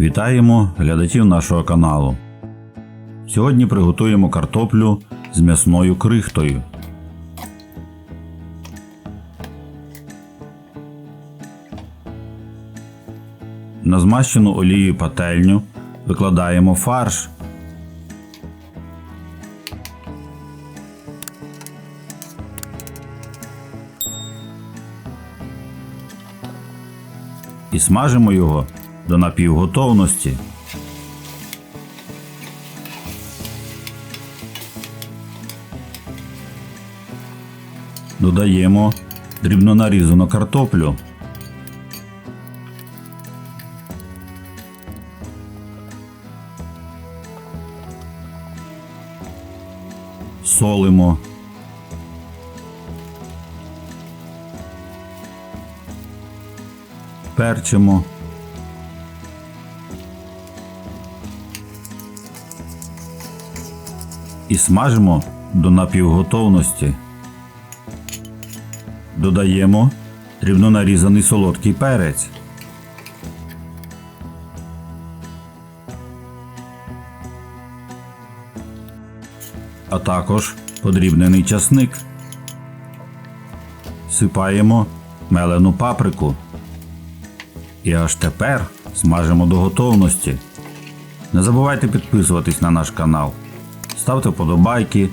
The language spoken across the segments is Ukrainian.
Вітаємо глядачів нашого каналу. Сьогодні приготуємо картоплю з м'ясною крихтою. На змащену олією пательню викладаємо фарш. І смажимо його до напівготовності. Додаємо дрібно нарізану картоплю. Солимо. Перчимо. І смажимо до напівготовності. Додаємо дрібно нарізаний солодкий перець. А також подрібнений часник. Сипаємо мелену паприку. І аж тепер смажимо до готовності. Не забувайте підписуватись на наш канал, ставте вподобайки,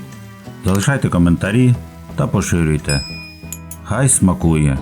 залишайте коментарі та поширюйте. Хай смакує!